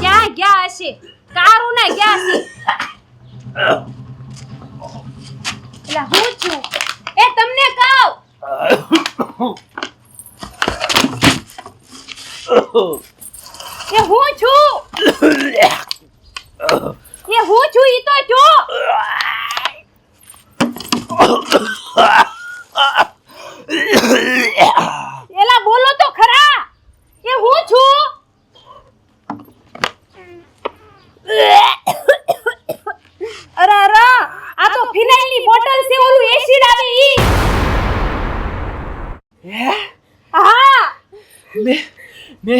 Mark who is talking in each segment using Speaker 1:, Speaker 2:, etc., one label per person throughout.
Speaker 1: ક્યાં ગયા હશે? કારું ના ગયા હશે. એટલે હું છું? એ તમને કહું. એ હું છું? એ હું છું ઈ તો જો. એલા બોલો તો ખરા. એ હું છું? અરે અરે આ તો ફિનાઇલની બોટલ છે ઓલું એસિડ આવે ઈ. હા?
Speaker 2: મે મે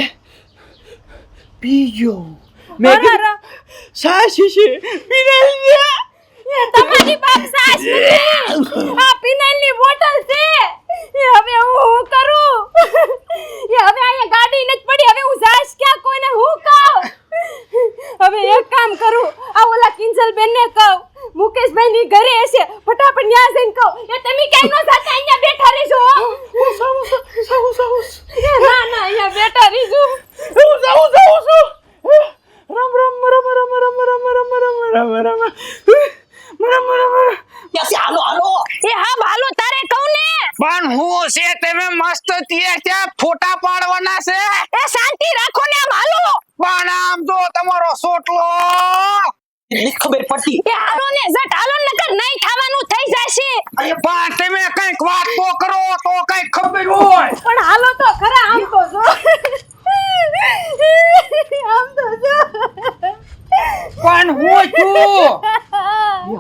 Speaker 2: પી ગયો. મે સાસી છે ફિનાઇલ ગયા
Speaker 1: તમારી બાપ સાસ આ ફિનાઇલની બોટલ છે. એ હવે હું હું કરું એ હવે અહીંયા ગાડી નથી પડી હવે હું જાશ ક્યાં કોઈને હું કહું હવે એક કામ કરું આ ઓલા કિંજલ બેનને કહું મુકેશભાઈ ની ઘરે હશે ફટાફટ ન્યા જઈને કહું એ તમે ક્યાંય નો જાતા અહીંયા બેઠા રહેજો હો.
Speaker 2: સૌ સૌ
Speaker 1: એ ના ના અહીંયા બેઠા રહેજો
Speaker 2: હું જાઉં જાઉં છું રમ રમ રમ રમ રમ રમ રમ રમ રમ રમ રમ
Speaker 3: હાલો હાલો.
Speaker 1: એ હા ભાલો તારે કહું ને.
Speaker 4: પણ હું છે તમે મસ્ત ત્યાં ત્યાં ફોટા પાડવાના છે?
Speaker 1: એ શાંતિ રાખો ને આમ હાલો.
Speaker 4: પણ આમ જો તમારો સોટલો.
Speaker 3: ખબર પડતી.
Speaker 1: એ હાલો ને જટ હાલો નકર નહીં થવાનું થઈ જશે.
Speaker 4: પણ તમે કંઈક વાત તો કરો તો કંઈક ખબર હોય.
Speaker 1: પણ હાલો તો ખરા આમ તો જો. આમ તો જો.
Speaker 4: પણ હું છું?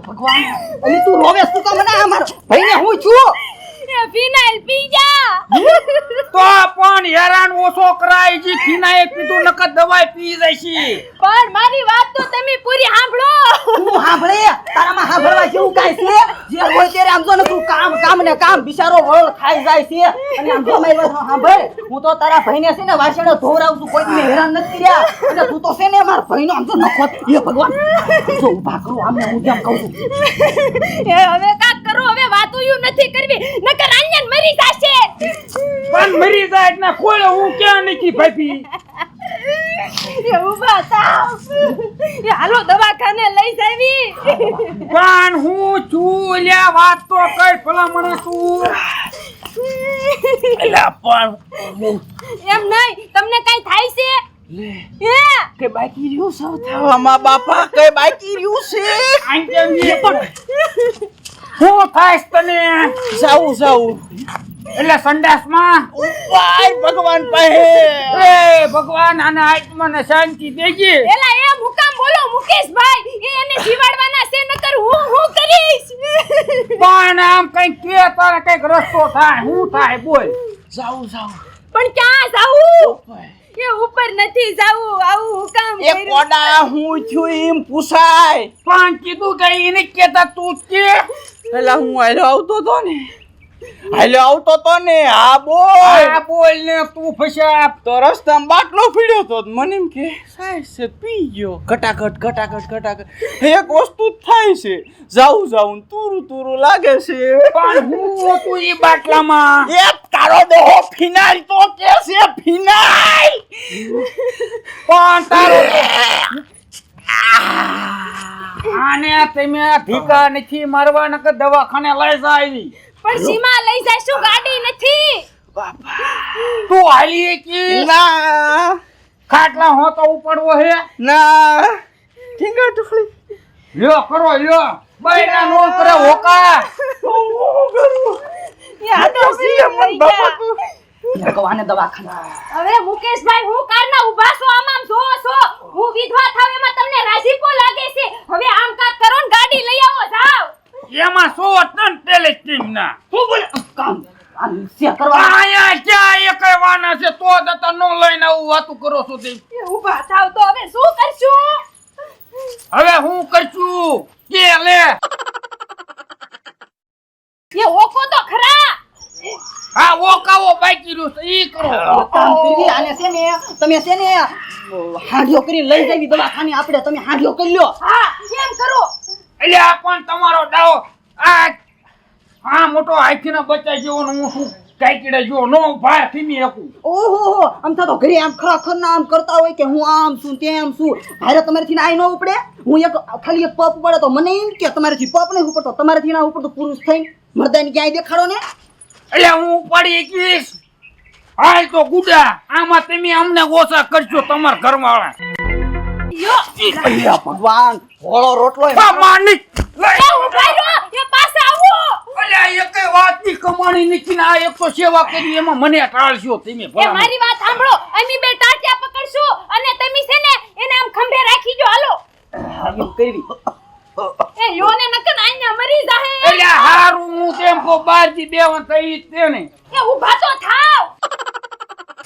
Speaker 3: ભગવાન. અને તું રોવેશ તું તો મને આ ભાઈ ને હું છું?
Speaker 1: ફિનાઇલ પી જા
Speaker 4: તો પણ હેરાન ઓછો કરાય જી ફિનાઇલ પીધું નકર દવાઈ પી જાય
Speaker 1: પણ મારી વાત તો તમે પૂરી સાંભળો.
Speaker 3: તું સાંભળે? તારામાં સાંભળવા જેવું કાંઈ છે? જે હોય ત્યારે આમ જો ને તું કામ કામ ને કામ બિચારો વળ ખાઈ જાય છે. અને આમ જો મારી વાત સાંભળ હું તો તારા ભાઈને છે ને વાસણે ધોરાવું છું કોઈ મેં હેરાન નથી કર્યા. એટલે તું તો છે ને મારા ભાઈનો આમ જો નખો એ ભગવાન. જો ઊભા કરો આમ હું જેમ કહું છું.
Speaker 1: હવે કાક કરો નથી કરવી નકર આન્યન મરી જાશે.
Speaker 4: પણ મરી જાય એટલે કોળે હું ક્યાં નથી ભાભી?
Speaker 1: એ ઊભા થાવ. એ હાલો દવાખાને લઈ જાવી.
Speaker 4: પણ હું છું લ્યા વાત તો કઈ ભલામણ તું એલા પણ
Speaker 1: એમ નહીં તમને કઈ થાય છે?
Speaker 2: કે બાકી રહ્યું સૌ થવામાં બાપા કઈ બાકી રહ્યું છે?
Speaker 4: પણ શું થાય તને?
Speaker 2: જાઉં જાઉં.
Speaker 4: એટલે સંડાસમાં?
Speaker 2: ઉપાય ભગવાન પાસે.
Speaker 4: એ ભગવાન આના આત્માને શાંતિ દેજે.
Speaker 1: એલા એ મુકામ બોલો મુકેશભાઈ એ એને જીવાડવાના છે નકર હું હું કરીશ.
Speaker 4: પણ આમ કઈ કે તારે કંઈક રસ્તો થાય હું થાય બોલ.
Speaker 2: જાઉં જાઉં.
Speaker 1: પણ ક્યાં જાવું એ ઉપર નથી જાવું આવું હુકામ
Speaker 2: એ કોડા હું છું એમ પૂછાય.
Speaker 4: પણ કીધું કે એને કેતા તું કે
Speaker 2: પેલા હું હાલ્યો આવતો તો ને. હાલ્યો આવતો તો ને આ બોલ.
Speaker 4: આ બોલ ને તું ફસ્યા.
Speaker 2: તો રસ્તામાં બાટલો પીડ્યો તો મને એમ કે સાહેબ છે પી ગયો. ઘટાઘટ ઘટાઘટ ઘટાઘટ. એક વસ્તુ જ થાય છે જાઉં જાઉં તુરું તુરું લાગે છે.
Speaker 4: પણ હું હતું એ બાટલામાં?
Speaker 2: એ તારો ડોહો ફિનાઇલ તો કે છે ફિનાઇલ
Speaker 4: પણ તારો આને તમે ઢીકા નથી મારવા નકર દવાખાને લઈ જાય.
Speaker 1: પણ સીમા લઈ જાય શું ગાડી નથી?
Speaker 4: તું હાલી કે
Speaker 2: ના.
Speaker 4: ખાટલા હો તો ઉપડવો હે?
Speaker 2: ના. ઠીંગા ટુકડી.
Speaker 4: લ્યો કરો લ્યો. બૈરા નો કરે હોકા.
Speaker 1: એ આ તો સીએમ લઈ ગયા.
Speaker 3: ભગવાને દવાખાના.
Speaker 1: હવે મુકેશભાઈ હું કારના ઊભા છો આમ આમ જો છો. હું વિધવા થાવ એમાં તમને રાજીપો લાગે છે. હવે આમ કાક કરો ને ગાડી લઈ આવો જાવ
Speaker 4: એમાં સો તન પેલે ટીમ ના
Speaker 3: હું બોલે કામ આમ કરવા.
Speaker 4: આયા ક્યાં એક વાના છે? તો દતા નો લઈને આવું વાતું કરો છો તે.
Speaker 1: ઊભા થાવ તો હવે શું કરશું?
Speaker 4: હવે હું કરશું? કે લે?
Speaker 1: એ ઓકો તો ખરા.
Speaker 4: હા ઓકાવો બાકી રહ્યું છે ઈ કરો.
Speaker 3: આને છે ને તમે છે ને હાંડિયો કરી લઈ જવી દવાખાને આપણે તમે હાંડિયો કરી લ્યો.
Speaker 1: હા. એમ કરો.
Speaker 4: એટલે આ પણ તમારો દાવો આ આ મોટો હાથીના બચાઈ જેવો હું શું કાંઈકડે જો નો ભાર થીમી શકું.
Speaker 3: ઓહો આમ તો ઘરે આમ ખરાખર ના આમ કરતા હોય કે હું આમ છું તેમ છું. હારે તમારેથી આઈ ન ઉપડે. હું એક ખાલી એક પપ પડે તો મને એમ કે તમારેથી પપ નહીં ઉપડતો તમારેથી ના ઉપડતો પુરુષ થઈ મર્દાને ક્યાંય દેખાડો ને.
Speaker 4: એટલે હું ઉપાડી કીશ હાલ તો ગુડા આમાં તમે અમને ઓછા કરશો તમારા ઘરવાળા.
Speaker 3: અલ્યા ભગવાન હોળો રોટલો
Speaker 4: માની વાતની કમાણી નથી આ એક તો સેવા કરી એમાં મને ટાળશો તમે
Speaker 1: મારી વાત સાંભળો. અમે બે ટાટિયા પકડશું અને તમે છે ને એને આમ ખંભે રાખી જો હાલો.
Speaker 3: કરવી
Speaker 1: એ યોને નકર આઈને મરી જાહે.
Speaker 4: એટલે હારું હું તેમ કો બારજી બેવન થઈ તે ને.
Speaker 1: એ ઊભા તો થાવ.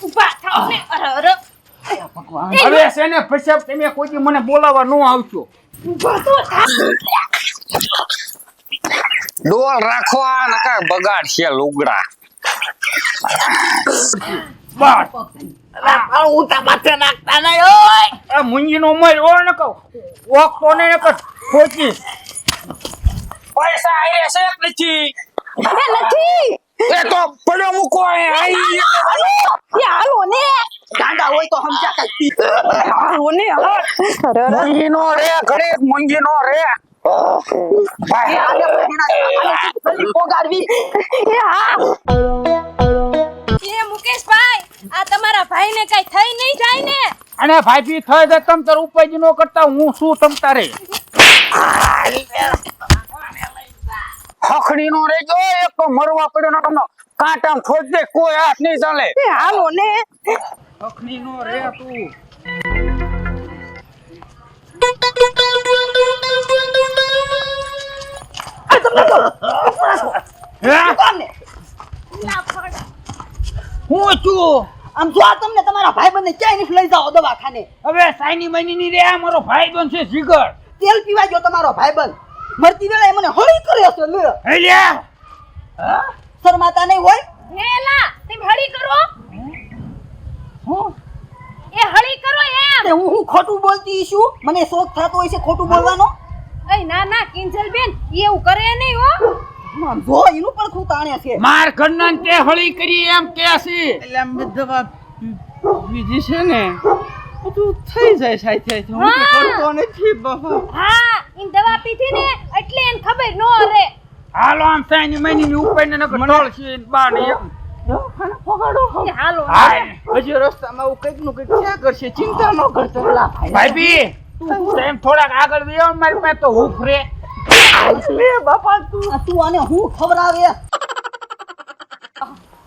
Speaker 1: ઊભા થાવ ને અરે અરે.
Speaker 3: ભગવાન.
Speaker 4: હવે છે ને પછી તમે કોઈ મને બોલાવવા ન આવશો.
Speaker 1: ઊભા તો થાવ.
Speaker 5: ડોલ રાખવા નકા બગાડ છે લુગડા.
Speaker 4: બસ.
Speaker 3: ઉતા માથે નાખતા નહીં ઓય!
Speaker 4: આ મુંજીનો મર ઓળ ન કહું. ઓકતો ને એક ખોચીશ
Speaker 5: પૈસા આયે છે નથી?
Speaker 1: એ નથી.
Speaker 5: એ તો પડ્યો મૂકો અહીંયા આઈ
Speaker 1: એ હાલો ને.
Speaker 3: ગાંડા હોય તો સમજા કઈ
Speaker 1: હાલો ને અરે અરે.
Speaker 5: રે ઘરે મંગીનો રે.
Speaker 3: એ આને એના
Speaker 1: એ હા. એ મુકેશભાઈ આ તમારા ભાઈને કઈ થઈ નહીં જાય ને?
Speaker 4: અને ભાઈજી થઈ જાય તમ તાર ઉપાય નો કરતા હું શું તમ તારે?
Speaker 5: ખખડી નો રે જો એક તો મરવા પડ્યો ના તમને કાંટામ ઠોક દે કોઈ હાથ નહીં ચાલે.
Speaker 1: એ હાલો ને.
Speaker 4: ખખડી નો રે તું. હું છું?
Speaker 3: આમ જો આ તમને તમારા ભાઈબંધને ક્યાંય નથી લઈ જાઓ દવાખાને.
Speaker 4: હવે સાઈની મહિની ની રે આ મારો ભાઈબંધ છે જીગર.
Speaker 3: તેલ પીવા ગયો તમારો ભાઈબંધ. મરતી વેળાએ મને હળી કર્યો છે લે.
Speaker 4: હે લ્યા.
Speaker 3: શરમાતા નહીં હોય?
Speaker 1: હેલા તમે હળી કરો.
Speaker 3: હું?
Speaker 1: એ હળી કરો એમ.
Speaker 3: હું હું ખોટું બોલતી છું? મને શોખ થતો હોય છે ખોટું બોલવાનો?
Speaker 1: એ ના ના કિંજલ બેન એવું કરે નહીં હો.
Speaker 3: જો એનું પણ ખૂબ તાણે છે.
Speaker 4: માર ઘરના ને તે હળી કરી એમ કે છે.
Speaker 2: એટલે આમ દવા બીજી છે ને બધું થઈ જાય સાથે હું કરતો નથી બાપા
Speaker 1: હા ઈન દવા પીધી ને એટલે એમ ખબર નો રે
Speaker 4: હાલો આમ સાઈની મહિની ની ઉપર ને નકર ટોળ છે બાર ને એક
Speaker 3: દવાખાને પગાડો
Speaker 1: એ હાલો.
Speaker 4: હાય.
Speaker 2: હજી રસ્તામાં એવું કંઈકનું કંઈક ક્યાં કરશે. ચિંતા ન કરતો
Speaker 3: ભાઈ.
Speaker 4: ભાઈબી તું એમ થોડાક આગળ વ્યો મારી પાસે તો હું રે.
Speaker 2: લે બાપા તું.
Speaker 3: તું આને હું ખવડાવે?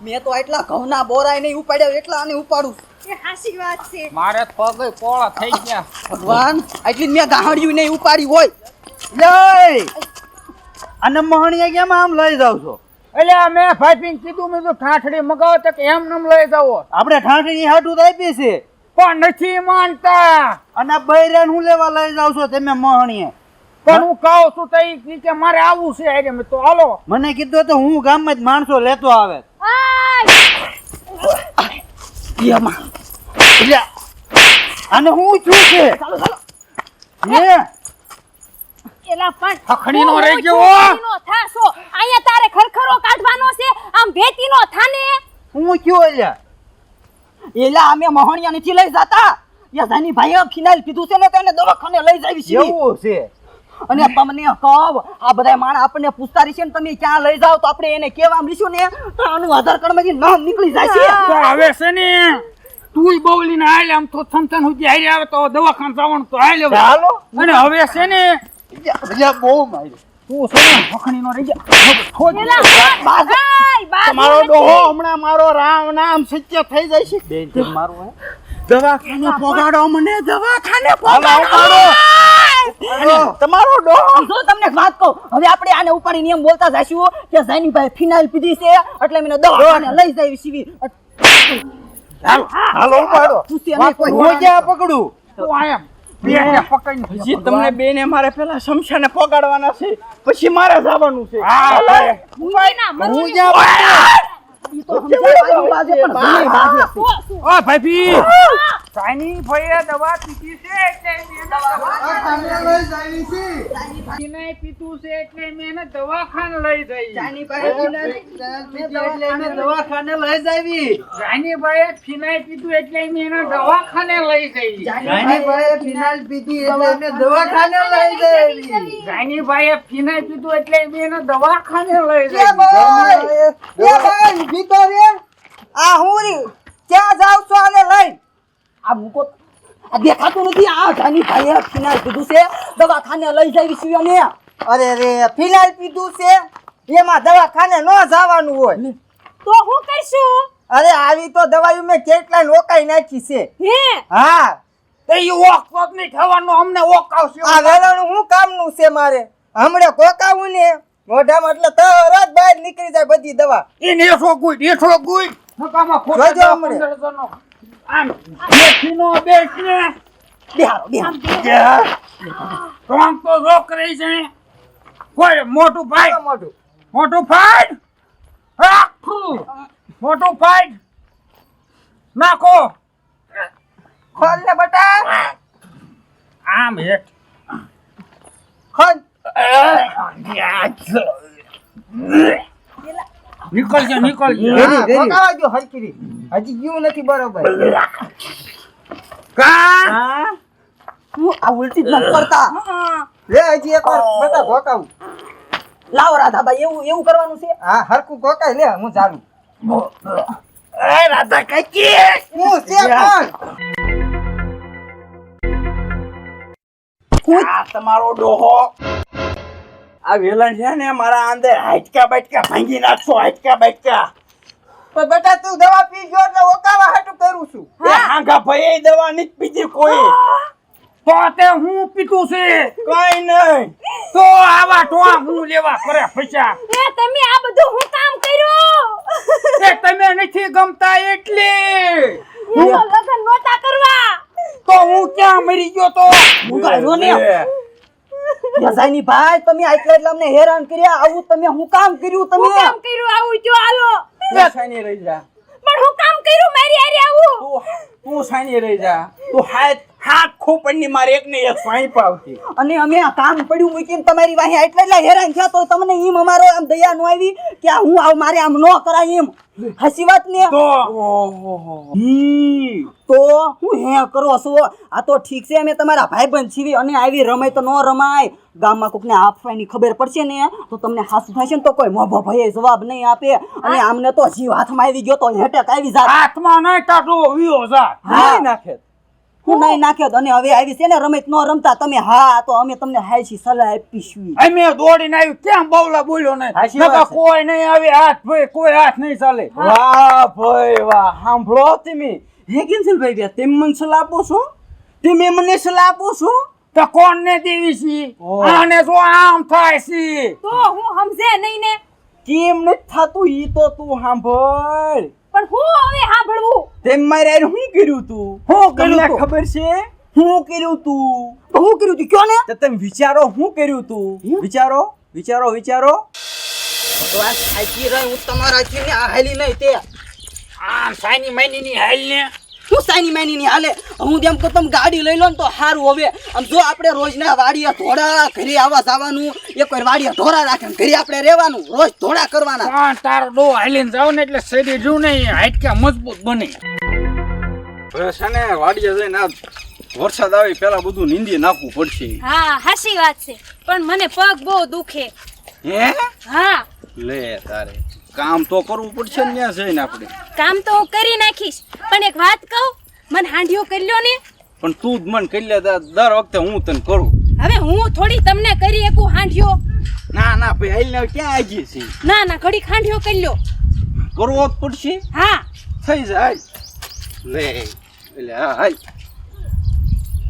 Speaker 3: મેં તો એટલા ઘઉંના બોરાય નહીં ઉપાડ્યા એટલા આને ઉપાડું.
Speaker 1: એ હાસી વાત છે.
Speaker 4: મારે પગ પોળા થઈ ગયા.
Speaker 3: ભગવાન એટલી મેં ગાહડ્યું નહીં ઉપાડી હોય.
Speaker 2: લે! અને મહણિયા કેમ આમ લઈ જાવ છો?
Speaker 4: એટલે મેં ભાઈપીને કીધું મેં તો ઠાઠડી મગાવો તો કે એમ નમ લઈ જાવ
Speaker 2: આપણે ઠાઠડી હાટું તો આપી છે.
Speaker 4: પણ નથી માનતા.
Speaker 2: અને બૈરાને હું લેવા લઈ જાવ છો? તમે મહણીએ.
Speaker 4: પણ હું કહું છું તો ઈ કે મારે આવવું છે અરે મેં તો હાલો.
Speaker 2: મને કીધું તો હું ગામમાં જ માણસો લેતો આવે. આને હું છું છે
Speaker 1: એલા પણ હું
Speaker 4: રહી ગયો.
Speaker 1: ખખડીનો થાશો. અહીંયા તારે ખરખરો કાઢવાનો છે. આમ ભેતીનો થાને.
Speaker 2: હું કયો એટલે
Speaker 3: એલા અમે મહણિયા નથી લઈ જતા. યા જાની ભાઈએ ફિનાઇલ પીધું છે ને તેને દવાખાને લઈ જાવી છે.
Speaker 2: એવું છે.
Speaker 3: અને તમને કહું આ બધા માણ આપણને પૂછતા રહેશે ને તમે ક્યાં લઈ જાઓ તો આપણે એને કેવા મળીશું ને તો આનું આધાર કાર્ડમાંથી નામ નીકળી જાય છે.
Speaker 4: તો હવે છે ને તુંય લઈને હાલે આમ તો થમથમ સુધી હારી આવે તો દવાખાન જવાનું તો હાલે હવે.
Speaker 2: ચાલો
Speaker 4: અને હવે છે ને
Speaker 2: બહુ મારી
Speaker 4: તું છે ને ખખડીનો રહી જા. ખોજ
Speaker 1: એલા
Speaker 3: બાજ-
Speaker 1: આય બાજુ.
Speaker 2: તમારો ડોહો હમણાં મારો રામ નામ સત્ય થઈ જાય છે. બેન મારું હે દવાખાને પોગાડો મને દવાખાને પોગાડો! તમારો ડો.
Speaker 3: જો તમને વાત કહું હવે આપણે આને ઉપાડી નિયમ બોલતા જઈશું કે જાની ફિનાઇલ પીધી છે એટલે મને દવાખાને લઈ જાય સીવી
Speaker 2: હાલો ઉપાડો.
Speaker 3: પૂછે
Speaker 2: હું ક્યાં પકડું?
Speaker 4: તું આયા બે ને પકડીને
Speaker 2: હજી મારે પેલા શમશાને પોગાડવાના છે પછી મારે જવાનું છે.
Speaker 4: હા
Speaker 3: ઈ તો?
Speaker 4: ઓ ભાઈએ દવા પીધી છે એટલે મેં છે. એટલે મેં એને દવાખાને લઈ જઈ
Speaker 3: દવાખાને લઈ જાવી.
Speaker 4: જાની ભાઈએ ફિનાઇલ પીધું એટલે મેં એને દવાખાને લઈ જઈ
Speaker 3: ચાની પાસે ફિનાઇલ પીધી એટલે એને દવાખાને લઈ
Speaker 4: ભાઈએ ફિનાઇલ પીધું એટલે મેં એને દવાખાને લઈ જઈ
Speaker 3: એ રે આ હું રી ક્યાં જાવ છો આને લઈ આ મૂકો. આ દેખાતું નથી આ જાની ભાઈએ ફિનાઇલ પીધું છે. દવાખાને લઈ જઈ છું અને અરે રે ફિનાઇલ પીધું છે. એમાં દવાખાને ન જવાનું હોય.
Speaker 1: તો હું કરશું
Speaker 3: અરે આવી તો દવાઈ મેં કેટલાય ઓકાઈ નાખી છે.
Speaker 1: હે?
Speaker 3: હા.
Speaker 4: તો ઈ ઓક પોક નહીં થવાનું અમને ઓક આવશે.
Speaker 3: આ વેલાનું શું કામનું છે મારે? હમણે કોકાવું ને? મોઢામાં એટલે તરત બહાર નીકળી જાય બધી દવા.
Speaker 4: એને એસો ગુઈ એસો ગુઈ. નકામાં ખોટા જો
Speaker 3: હમણે.
Speaker 4: આમ બેસીનો બેસને.
Speaker 3: બિહારો બિહારો
Speaker 4: ટોંક તો જો કરી છે. કોઈ મોટું ભાઈ.
Speaker 3: મોટું?
Speaker 4: મોટું ફાઈટ આખું. મોટું ફાઈટ નાખો.
Speaker 3: ખોલ ને બટા.
Speaker 4: આમ હેઠ.
Speaker 3: ખોલ.
Speaker 4: નીકળજે નીકળજે
Speaker 3: હા, કોકાવા ગયો હરખી હજી ગયું નથી બરોબર.
Speaker 4: કા?
Speaker 3: હું? આ ઉલટી જ કરતા. લે હજી એક વાર બટા કોકાવું રાધાભાઈ એવું એવું કરવાનું છે? હા હરકું કોકાઈ લે હું ચાલુ
Speaker 4: એ રાધા કાકી!
Speaker 3: હું છે પણ
Speaker 2: તમારો ડોહો. આ વેલણ છે ને મારા અંદર હાટકા બાટકા ભાંગી નાખશો હાટકા બાટકા.
Speaker 3: પણ બેટા તું દવા પી ગયો એટલે ઓકાવા હાટું કરું છું.
Speaker 2: એ હાંગા ભાઈ એ દવા નથી પીધી કોઈ.
Speaker 4: તો તે હું પીતું છે?
Speaker 2: કઈ નહીં.
Speaker 4: તો આવા ટોળા હું લેવા કરે પૈસા
Speaker 1: એ તમે આ બધું હું કામ કર્યું?
Speaker 4: એ તમે નથી ગમતા એટલે?
Speaker 1: હું લગન નોતા કરવા.
Speaker 4: તો હું ક્યાં મરી ગયો તો?
Speaker 3: મુકાયો ને?
Speaker 2: લે.
Speaker 3: યજાની ભાઈ તમે આટલા એટલે અમને હેરાન કર્યા આવું તમે હું કામ કર્યું
Speaker 1: હું
Speaker 3: તમે
Speaker 1: કામ કર્યું? આવું જો આલો
Speaker 2: તું સાની રહી જા.
Speaker 1: પણ હું કામ કર્યું? મારી હારે આવું.
Speaker 2: તું તું સાની રહી જા. તું હાથ હાથ ખોપણની મારે એક ને એક સ્વાઈપ આવતી.
Speaker 3: અને અમે આ કામ પડ્યું મૂકીને તમારી વાહે આટલા એટલા હેરાન થયા તો તમને એમ અમારો આમ દયા ન આવી કે હું આવ મારે આમ ન કરાય એમ. હસી વાત ને?
Speaker 4: તો?
Speaker 3: તો હું હે કરો છો? આ તો ઠીક છે અમે તમારા ભાઈબંધ છીએ અને આવી રમાય તો ન રમાય. ગામમાં કોકને આપવાની ખબર પડશે ને તો તમને હાસુ થશે ને તો કોઈ મોભો ભાઈ જવાબ નહીં આપે. અને આમને તો જીવ હાથમાં આવી ગયો તો હેટેક આવી જાય
Speaker 4: હાથમાં નહીં વિયો
Speaker 2: નાખે
Speaker 3: હું? નહીં નાખ્યો અને હવે આવી છે ને રમત ન રમતા તમે હા તો અમે તમને હાયસી સલાહ આપીશું.
Speaker 4: અમે દોડીને આવ્યું. કેમ બવલા બોલ્યો
Speaker 2: ને નકા
Speaker 4: કોઈ નહીં આવે હાથ ભાઈ કોઈ હાથ નહીં ચાલે.
Speaker 2: વાહ ભાઈ વાહ. સાંભળો તમે. હે ભાઈ બે તેમ મને સલાહ આપો છો? તમે મને સલાહ આપો છો?
Speaker 4: તો કોણ ને દેવી છે. આને જો આમ થાય છે?
Speaker 1: તો હું સમજે નહીં ને.
Speaker 2: કેમ નથી થતું ઈ તો તું સાંભળ.
Speaker 1: પણ હું હવે સાંભળવું?
Speaker 2: તેમ મારે શું કર્યું તું?
Speaker 3: હું કર્યું તું?
Speaker 2: ખબર છે? હું કર્યું તું.
Speaker 3: હું કર્યું તું? કયો ને
Speaker 2: તો તમે વિચારો શું કર્યું તું. વિચારો વિચારો વિચારો.
Speaker 3: તો આ સાચી રહી હું તમારા આ હાલી નહીં તે.
Speaker 4: આમ સાની માની ની હાલ ને
Speaker 3: શું સાઈની માની ની હાલે. હું જેમ કહું તમે ગાડી લઈ લો ને તો સારું હવે. આમ જો આપણે રોજના વાડીએ ધોળા ઘરે આવવા જવાનું એક વાર વાડીએ ધોળા રાખે ને ઘરે આપણે રહેવાનું. રોજ ધોળા કરવાના.
Speaker 4: હા તારો ડો હાલીને જાવ ને એટલે શરીર જો ને હાડકા મજબૂત બને.
Speaker 2: છે ને વાડીએ જઈને આ વરસાદ આવે પેલા બધું નીંદી નાખવું પડશે.
Speaker 1: હા હાસી વાત છે. પણ મને પગ બહુ દુખે.
Speaker 2: હે?
Speaker 1: હા.
Speaker 2: લે તારે. કામ તો કરવું પડશે ને ત્યાં જઈને આપણે.
Speaker 1: કામ તો હું કરી નાખીશ. પણ એક વાત કહું મને હાંડિયો કરી લ્યો ને?
Speaker 2: પણ તું જ મન કરી લે દર વખતે હું તને કરું.
Speaker 1: હવે હું થોડી તમને કરી એકું હાંડિયો?
Speaker 2: ના ના ભાઈ હાલ ને ક્યાં આવી છે
Speaker 1: ના ના ઘડી હાંડિયો કરી લ્યો
Speaker 2: કરવો જ પડશે.
Speaker 1: હા.
Speaker 2: થઈ જાય લે એટલે હા હાલ.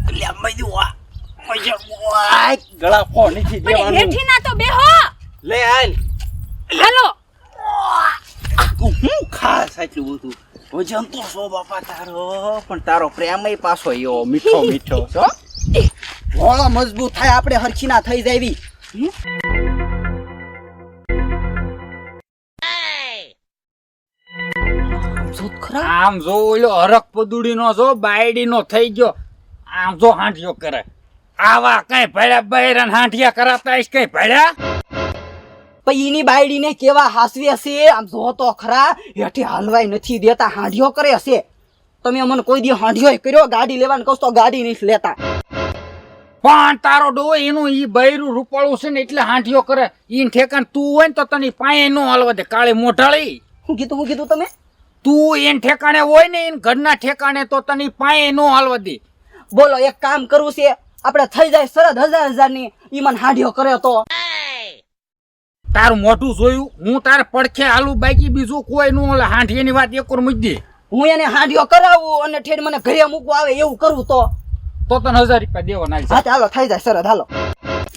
Speaker 2: એટલે મજુ આ ગળા ફો નથી દેવાનું
Speaker 1: હેઠી ના તો બેહો.
Speaker 2: લે હાલ.
Speaker 1: હાલો.
Speaker 2: તું હું ખાસ સાચું બધું. વજન તો સો બાપા તારો, પણ તારો પ્રેમય પાછો એવો મીઠો મીઠો છો.
Speaker 3: મજબૂત થાય, આપણે હરખીના થઈ જાવી.
Speaker 5: આમ જો ઓલો હરક પદુડી નો જો બાયડી નો થઈ ગયો. આમ જો હાંઠિયો કરે. આવા કઈ ભેળ્યા બહેરા હાંઠિયા કરાતા કઈ ભેળ્યા?
Speaker 3: પછી એની બાયડીને કેવા હાસવી હશે? આમ જો તો ખરા હેઠી હાલવાય નથી દેતા હાંઢિયો કરે હશે. તમે મને કોઈ દી હાંઢિયો કર્યો? ગાડી લેવાનું કહો તો ગાડી નહીં લેતા.
Speaker 5: પણ તારો ડો એનું ઈ બૈરું રૂપાળું છે ને એટલે હાંઢિયો કરે. ઈ ઠેકાણ તું હોય ને તો તને પાયે નો હાલવા દે કાળી મોઢાળી.
Speaker 3: શું કીધું શું કીધું તમે?
Speaker 5: તું એન ઠેકાણે હોય ને એન ઘરના ઠેકાણે તો તને પાયે નો હાલવા દે.
Speaker 3: બોલો એક કામ કરવું છે. આપણે થઈ જાય સરદ હજાર હજારની ઈ મને હાંઢિયો કરે તો.
Speaker 5: તારું મોઢું જોયું? હું તારે પડખે હાલું બાકી બીજું કોઈ નું ઓલા એની વાત એક વાર મૂકી દે.
Speaker 3: હું એને હાંઠીઓ કરાવું અને ઠેર મને ઘરે મૂકવા આવે એવું કરું તો.
Speaker 5: તો તને હજાર રૂપિયા દેવાના નાખી
Speaker 3: હા હાલો થઈ જાય સરદ હાલો.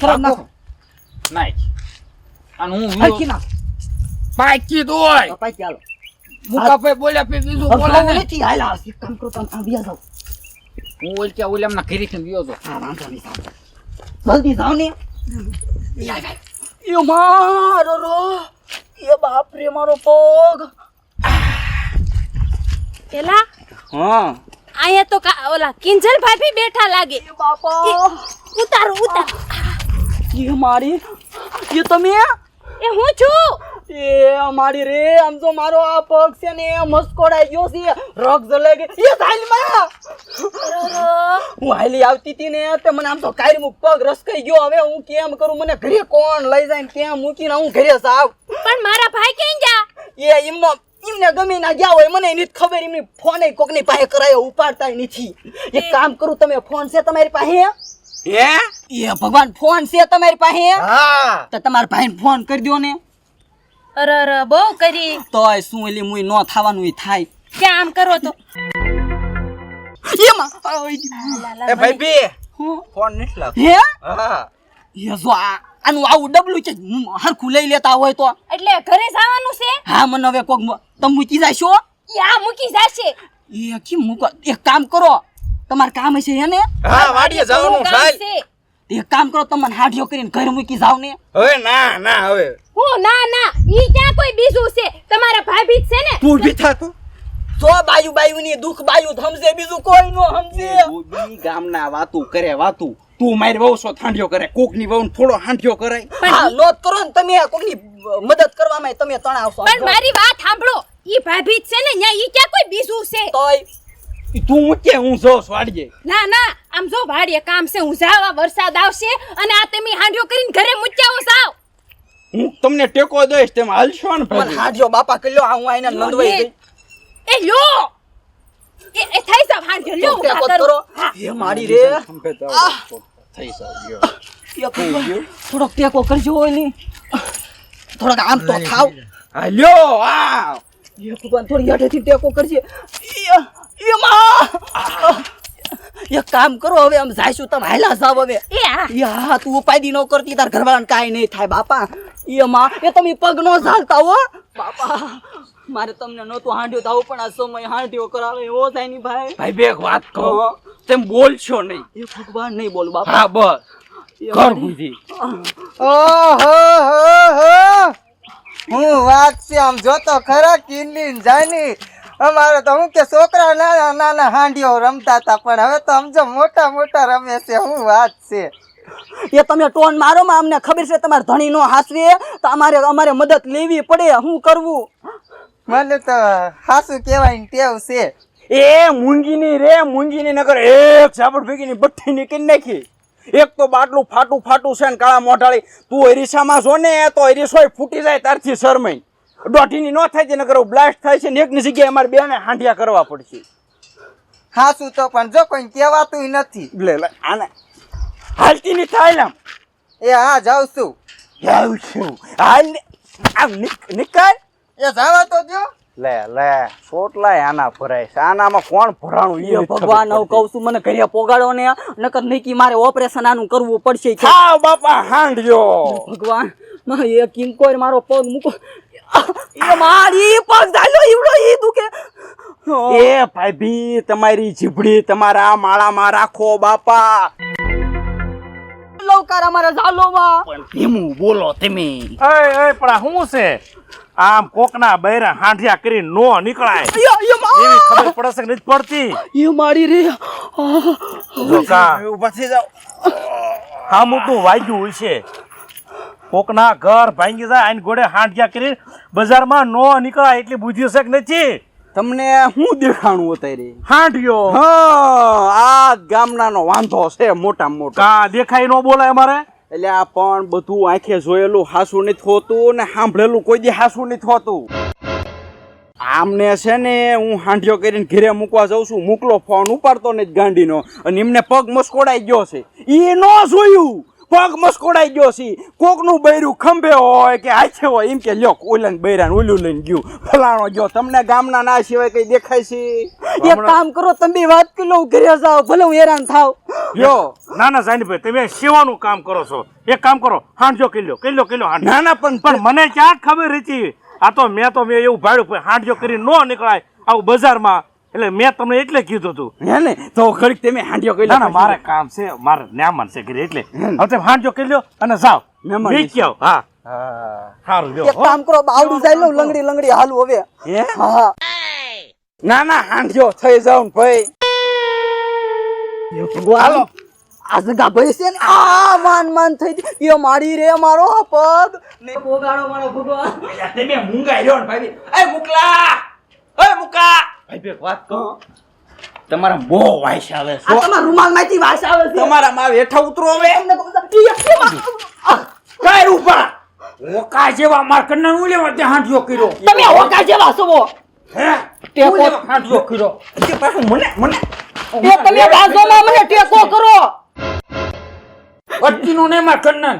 Speaker 3: સરદ નાખો
Speaker 5: નાખ. અને હું
Speaker 3: નાખી નાખ.
Speaker 5: પાકી દોય
Speaker 3: પાકી હાલો.
Speaker 5: મુકાભાઈ બોલ્યા પછી બીજું બોલે
Speaker 3: નથી હાલ કામ કરો તમે આ વ્યા
Speaker 5: હું ઓલ ત્યાં ઓલા એમના ઘરે થી ગયો તો
Speaker 3: હા વાંધો નહીં જલ્દી જાઓ ને. એ મારો રો એ બાપ રે મારો પગ!
Speaker 1: પેલા?
Speaker 2: હા.
Speaker 1: અહીંયા તો કા- ઓલા કિંજલ ભાભી બેઠા લાગે.
Speaker 3: બાપા!
Speaker 1: ઉતારો ઉતાર.
Speaker 3: એ મારી એ તમે?
Speaker 1: એ હું છું.
Speaker 3: એ અમારી રે આમ તો મારો આ પગ છે ને મસ્કોડાઈ ગયો છે. રગ જલે ગઈ એ સાઈલ હું હાલી આવતી હતી ને તે મને આમ તો કાયર મુક પગ રસકાઈ ગયો. હવે હું કેમ કરું? મને ઘરે કોણ લઈ જાય ને કેમ મૂકીને હું ઘરે સાવ
Speaker 1: પણ મારા ભાઈ ક્યાં ગયા?
Speaker 3: એ એમનો એમને ગમે ના ગયા હોય મને નથી ખબર એમની ફોન કોકની પાસે કરાયો ઉપાડતા નથી. એક કામ કરું તમે ફોન છે તમારી પાસે?
Speaker 2: હે?
Speaker 3: એ ભગવાન ફોન છે તમારી પાસે?
Speaker 2: હા.
Speaker 3: તો તમારા ભાઈને ફોન કરી દો ને.
Speaker 1: અરે અરે બહુ કરી.
Speaker 3: તોય શું એલી મુઈ ન થવાનું થાય.
Speaker 1: ક્યાં આમ કરો તો?
Speaker 3: એમાં
Speaker 2: એ ભાઈ બે
Speaker 3: હું?
Speaker 2: ફોન નથી લાગતો.
Speaker 3: હે?
Speaker 2: હા.
Speaker 3: એ જો આ આનું આવું ડબલું છે હું હરખું લઈ લેતા હોય તો.
Speaker 1: એટલે ઘરે જવાનું છે?
Speaker 3: હા મને હવે કોક તમ મૂકી જાશો?
Speaker 1: આ મૂકી જાશે.
Speaker 3: એ કેમ મૂકો? એક કામ કરો. તમારે કામ હશે હે ને
Speaker 2: હા વાડીએ જવાનું
Speaker 1: છે.
Speaker 3: એક કામ કરો તમે હાડિયો કરીને ઘર મૂકી જાવ ને.
Speaker 2: હવે ના ના હવે.
Speaker 1: ઓ ના ના ઈ ક્યાં કોઈ બીજું છે? તમારા ભાભી જ છે ને?
Speaker 2: તું બી થાતો
Speaker 3: તો. બાયુ બાયુ ની દુખ બાયુ સમજે બીજું કોઈ નો સમજે.
Speaker 2: બી ગામના વાતું કરે વાતું. તું મારી વહુ છો થાંડિયો કરે. કોકની વહુ થોડો હાંઢિયો કરે
Speaker 3: હા નોટ કરો ને તમે કોકની મદદ કરવામાં તમે તણાવ
Speaker 1: પણ મારી વાત સાંભળો. ઈ ભાભી જ છે ને ન્યા ઈ ક્યાં કોઈ બીજું છે?
Speaker 3: તોય
Speaker 2: તું મૂકે હું જો વાડીએ
Speaker 1: ના ના આમ જો વાડીએ કામ છે હું જાવા વરસાદ આવશે અને આ તમે હાંડિયો કરીને ઘરે મૂક્યાઓ સાવ.
Speaker 2: હું તમને ટેકો દઈશ તેમ હાલશો ને
Speaker 3: મને
Speaker 2: ભાઈ
Speaker 3: બાપા કલ્યો આ હું આઈને નંદવાઈ ગઈ
Speaker 1: એ લ્યો. એ એ થઈ સાવ હાંડિયો લ્યો
Speaker 3: ટેકો
Speaker 1: કરો.
Speaker 3: એ હે. મારી રે.
Speaker 2: થઈ જાવ
Speaker 3: એક થોડોક ટેકો કરજો ઓલી થોડોક આમ તો થાવ.
Speaker 2: હાલ્યો આ
Speaker 3: એ ભગવાન થોડી હેઠેથી ટેકો કરજે. એ- એ માં! એક કામ કરો હવે આમ જાઈશું તમે હાલા જાવ હવે.
Speaker 1: એ હા.
Speaker 3: યા તું ઉપાયદી ન કરતી તાર ઘરવાળાને કાંઈ નહીં થાય બાપા. એ માં એ તમે પગ નો ઝાલતા હો. બાપા મારે તમને નહોતું હાંડ્યું તાવ પણ આ સમય હાંડ્યો કરાવે એવો થાયની ભાઈ.
Speaker 2: ભાઈ બે એક વાત કહો. તેમ બોલશો નહીં.
Speaker 3: એ ભગવાન નહીં બોલ બાપા.
Speaker 2: હા બસ.
Speaker 3: એ
Speaker 2: ઓહો
Speaker 3: હો
Speaker 2: હો.
Speaker 6: હું વાત છે આમ જોતો ખરા કિલ્લી જાની. અમારે તો હું કે છોકરા નાના નાના હાંડીઓ રમતા હતા પણ હવે તો સમજો મોટા મોટા રમે છે હું વાત છે?
Speaker 3: એ તમે ટોન મારો માં અમને ખબર છે તમારે ધણી નો હાસવે તો અમારે અમારે મદદ લેવી પડે શું કરવું?
Speaker 6: મને તો હાસુ કહેવાય ટેવ છે.
Speaker 2: એ મૂંગીની રે મૂંગીની નગર એક ઝાપડ ભેગીની બઠ્ઠી નીકળી નાખી. એક તો બાટલું ફાટું ફાટું છે ને કાળા મોઢાળી. તું હરીસામાં જો ને તો હરીસોય ફૂટી જાય તારથી શરમાઈ દોઢીની ન થાય છે કરો બ્લાસ્ટ થાય છે ને એકની જગ્યાએ અમારે બેને હાંડિયા કરવા પડશે.
Speaker 6: હા શું તો પણ જો કોઈ કહેવાતું નથી.
Speaker 2: લે લે આને હાલતી ની થાય
Speaker 6: એ હા જાઉં છું.
Speaker 2: જાઉં છું. હાલ આમ નિકાલ.
Speaker 6: એ જવા તો જો
Speaker 2: લે લે સોટલાય આના ભરાય છે. આનામાં કોણ ભરાણું?
Speaker 3: એ ભગવાન હું કહું છું મને ઘરે પોગાડો ને નકર નીકી મારે ઓપરેશન આનું કરવું પડશે
Speaker 2: હા બાપા હાંડ્યો
Speaker 3: ભગવાનમાં એ કિંકોર મારો પગ મૂકો. એ મારી પગ ધાલ્યો ઈવડો ઈ દુખે.
Speaker 2: એ ભાભી તમારી જીભડી તમારા માળામાં રાખો બાપા.
Speaker 3: લવકાર અમારા ઝાલોમાં
Speaker 2: પણ ધીમું બોલો તમે.
Speaker 7: અય અય પણ શું છે? આમ કોકના બૈરા હાંઢિયા કરી નો નીકળાય. એવી ખબર પડશે કે નથી પડતી?
Speaker 3: એ મારી રે.
Speaker 7: જોકા
Speaker 2: ઊભા થઈ જાઓ.
Speaker 7: હા તું વાગ્યું છે. કોકના ઘર ભાંગી જાય આની ઘોડે હાંડિયા કરી બજારમાં નો નીકળાય એટલી બુદ્ધિ છે કે નથી?
Speaker 2: તમને શું દેખાણું અત્યારે
Speaker 7: હાંડિયો?
Speaker 2: હા આ ગામનાનો વાંધો છે મોટા મોટો.
Speaker 7: કા દેખાય નો બોલાય અમારે?
Speaker 2: એટલે આ પણ બધું આંખે જોયેલું હાસુ નથી હોતું ને સાંભળેલું કોઈ દી હાસુ નથી હોતું. આમને છે ને હું હાંડિયો કરીને ઘરે મૂકવા જાઉં છું. મોકલો ફોન ઉપાડતો નથી ગાંડીનો. અને એમને પગ મસ્કોડાઈ ગયો છે. એ ન જોયું. પગ મસ્કોડાઈ ગયો છે. કોકનું બૈરું ખંભે હોય કે હાથે હોય એમ કે લ્યો ઓલન બૈરાન ઓલું લઈને ગયું. ફલાણો ગયો. તમને ગામના ના સિવાય કઈ દેખાય છે?
Speaker 3: એક કામ કરો તમે વાત કરી લો હું ઘરે જાઓ ભલે હું હેરાન થાવ
Speaker 2: લ્યો
Speaker 7: ના ના જાનીભાઈ તમે સેવાનું કામ કરો છો. એક કામ કરો હાંડજો કિલ્લો કિલ્લો કિલ્લો હાંડ
Speaker 2: ના ના પણ
Speaker 7: પણ મને ક્યાં ખબર હતી? આ તો મેં તો મેં એવું ભાડ્યું હાંડજો કરી નો નીકળાય. આવું બજારમાં એટલે મેં તમને એટલે કીધું હતું
Speaker 2: હે ને? તો ઘડીક તમે હાંડિયો કરી
Speaker 7: ના ના મારે કામ છે મારે ન્યામન છે ઘરે એટલે. હવે તમે હાંડજો કરી લ્યો અને જાઓ.
Speaker 2: મહેમાન
Speaker 7: વેચી હા.
Speaker 2: હા.
Speaker 7: સારું લ્યો
Speaker 3: એક કામ કરો આવડી જાય લો લંગડી લંગડી હાલું હવે.
Speaker 2: હે?
Speaker 3: હા
Speaker 2: ના ના હાંડ્યો થઈ જાવ ભાઈ.
Speaker 3: હાલો. આ જગા ભાઈ છે ને આ માન માન થઈ ગઈ. એ મારી રે મારો પગ. ને બોગાડો મારો ભગવાન.
Speaker 2: તમે મૂંગા રહ્યો ને ભાઈ. એ મુકલા એ મુકા. ભાઈ બે વાત કહો? તમારા બહુ વાઈસ આવે
Speaker 3: છે. તમારા રૂમાલમાંથી વાસ આવે છે.
Speaker 2: તમારા માં હેઠા ઉતરો હવે. કઈ રૂપા
Speaker 4: ઓકા જેવા માર કન્ના નું લેવા ત્યાં હાંડિયો કર્યો?
Speaker 3: તમે ઓકા જેવા છો
Speaker 2: હે?
Speaker 4: કર્યો?
Speaker 2: પાછું મને મને
Speaker 3: એ તમે બાજુમાં મને ટેકો કરો.
Speaker 4: અટકીનો ને માર કન્ના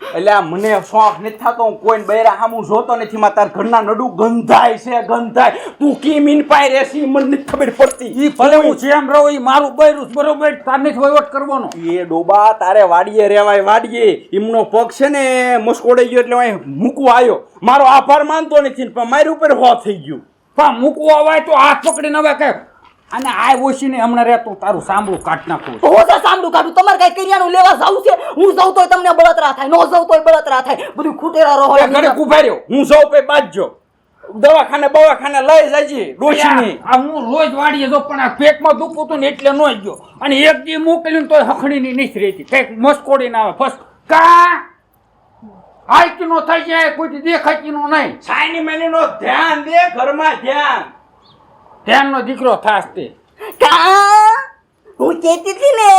Speaker 2: એટલે આ મને શોખ નથી થતો હું કોઈને બૈરા હામું જોતો નથી માં તાર ઘરના નડુ ગંધાય છે ગંધાય. તું કી મીન પાય રેસી મને નથી ખબર પડતી.
Speaker 4: ઈ ભલે હું જેમ રહું ઈ મારું બૈરું બરોબર? તાર નથી વહીવટ કરવાનો.
Speaker 2: એ ડોબા તારે વાડીએ રહેવાય વાડીએ. એમનો પગ છે ને મસ્કોડાઈ ગયો એટલે અહીં મૂકવા આવ્યો. મારો આભાર માનતો નથી પણ મારી ઉપર હો થઈ ગયું.
Speaker 4: પણ મૂકવા આવે તો હાથ પકડીને હવે કઈ અને આ ઓછીને હમણાં રહેતું તારું સાંભળું કાઢ નાખું.
Speaker 3: તો હું તો સાંભળું? કાઢું? તમારે કઈ કરિયાણું લેવા જાવું છે? હું જાઉં તોય તમને બળતરા થાય નો જાઉં તોય બળતરા થાય. બધું ખૂટેરા રહો
Speaker 2: ઘરે કુભાર્યો હું સૌ પે બાજજો દવાખાને બવાખાને લઈ જાયજી ડોશીની.
Speaker 4: આ હું રોજ વાડીએ જો પણ આ પેટમાં દુખતું હતું ને એટલે નો ગયો અને એક દી મોકલ્યું તો હખડીની નથી રહેતી. કંઈક મસ્કોડીને આવે ફસ. કા? હાઈટ નો થઈ જાય કોઈ દેખાતી નો નહીં.
Speaker 2: સાઈની મેની નો ધ્યાન દે ઘરમાં ધ્યાન.
Speaker 4: ધ્યાનનો દીકરો થાસ તે.
Speaker 3: કા? હું કહેતી હતી ને.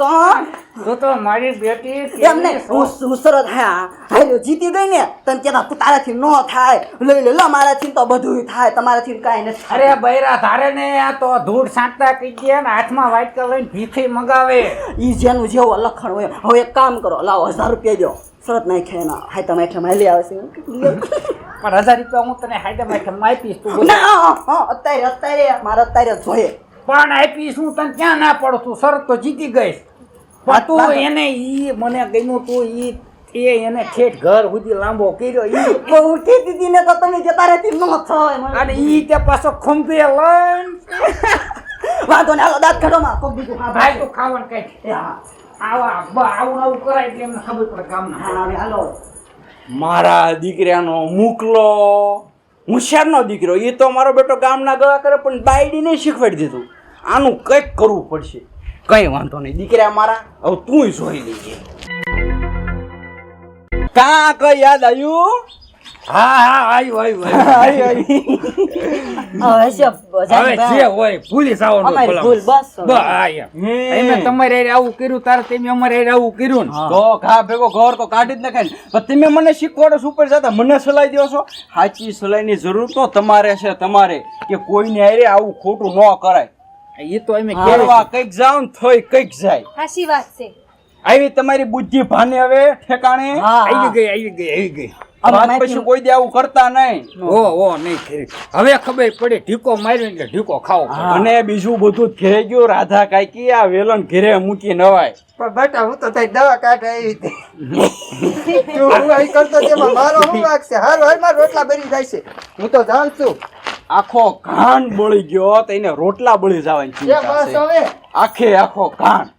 Speaker 3: કોણ?
Speaker 4: તું તો મારી બેટી
Speaker 3: એમને હું સરસ હા હાલ્યો જીતી ગઈ ને તને કહેતા તું તારાથી ન થાય. લઈ લે લો મારાથી તો બધું થાય તમારાથી કાંઈ નથી
Speaker 4: અરે બૈરા ધારે ને આ તો ધૂળ સાંટતા કહી ગયા ને હાથમાં વાઇટ કલર લઈને ભીખી મગાવે.
Speaker 3: ઈ જેનું જેવું લખણ હોય હવે એક કામ કરો લાવો હજાર રૂપિયા દો. સરત નાખે એના. હા તમે એટલે માલી આવશે
Speaker 4: પણ હજાર રૂપિયા હું તને હાઈડે માં આપીશ તું
Speaker 3: ના હા અત્યારે અત્યારે મારે અત્યારે જોઈએ.
Speaker 4: પણ આપીશ હું તને ક્યાં ના પડું તું શરત તો જીતી ગઈશ. પણ તું એને ઈ મને ગમ્યું તું ઈ એ એને ઠેઠ ઘર સુધી લાંબો કર્યો ઈ
Speaker 3: તો હું દીધી ને તો તમે જતા રહેતી ન થાય
Speaker 4: અને ઈ તે પાછો ખંભે લઈને
Speaker 3: વાંધો ને હાલો દાંત કાઢો માં કોક બીજું હા
Speaker 4: ભાઈ તું ખાવાનું કઈ?
Speaker 3: હા.
Speaker 4: આવા આવું આવું કરાય એટલે એમને ખબર પડે
Speaker 3: કામ ના હાલો.
Speaker 2: મારા દીકરાનો મુકલો. હોશિયારનો દીકરો? એ તો મારો બેટો ગામના ગળા કરે, પણ બાયડીને શીખવાડી દીધું. આનું કંઈક કરવું પડશે. કંઈ વાંધો નહીં. દીકરા મારા, હવે તું જોઈ લેજે. કા કઈ યાદ આવ્યું?
Speaker 4: હા હા આવ્યું આવ્યું
Speaker 3: હવે
Speaker 4: જે હોય ભૂલી જવાનું ભલા.
Speaker 3: બસ.
Speaker 4: એમ. તમારે હારે આવું કર્યું તારે તમે અમારે હારે આવું કર્યું ને
Speaker 2: તો ઘા ભેગો ઘર તો કાઢી જ નખાય ને પણ તમે મને શીખવાડો ઉપર જતા મને સલાહ દો છો સાચી સલાહની જરૂર તો તમારે છે તમારે કે કોઈને હારે આવું ખોટું ન કરાય
Speaker 4: એ તો અમે
Speaker 2: કરવા કંઈક જાવ ને થઈ કંઈક જાય
Speaker 1: સાચી વાત છે
Speaker 2: આવી તમારી બુદ્ધિ ભાને હવે ઠેકાણે
Speaker 4: આવી ગઈ આવી ગઈ આવી ગઈ
Speaker 2: વાત પછી કોઈ દી આવું કરતા નહીં.
Speaker 4: ઓ ઓ નહીં હવે ખબર પડે ઢીકો માર્યો એટલે ઢીકો ખાવો
Speaker 2: અને બીજું બધું ઘેરે ગયું રાધા કાકી આ વેલણ ઘેરે મૂકી નવાય.
Speaker 6: પણ બેટા હું તો તારી દવા કાઢ આવી હતી તું અહીં કરતો તેમાં મારો હારો રોટલા બની જાય છે. હું તો જાણ છું.
Speaker 2: આખો ઘાણ બળી ગયો તો એને રોટલા બળી જવાની ચિંતા છે. આખે આખો ઘાણ.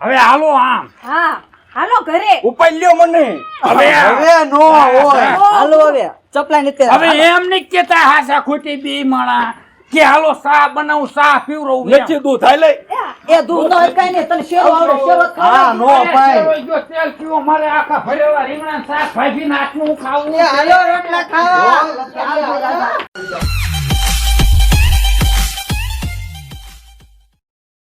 Speaker 4: હવે હાલો આમ.
Speaker 1: હા. હાલો ઘરે.
Speaker 2: ઉપાય લ્યો મને.
Speaker 4: હવે
Speaker 6: હવે નો હોય.
Speaker 3: હાલો હવે. ચપલા નીચે
Speaker 4: હવે એમ નહીં કેતા હાસા ખોટી બી માણા. કે હાલો સા બનાવું સા રહું
Speaker 8: નથી દૂધ હાલે.
Speaker 3: એ દૂધ નો કઈ નહીં તને શેરો આવડે શેરો
Speaker 8: હા નો ભાઈ.
Speaker 4: જો તેલ પીવો મારે આખા ભરેલા રીંગણા શાક ભાજી નાખવું ખાવું
Speaker 6: હાલો રોટલા ખાવા.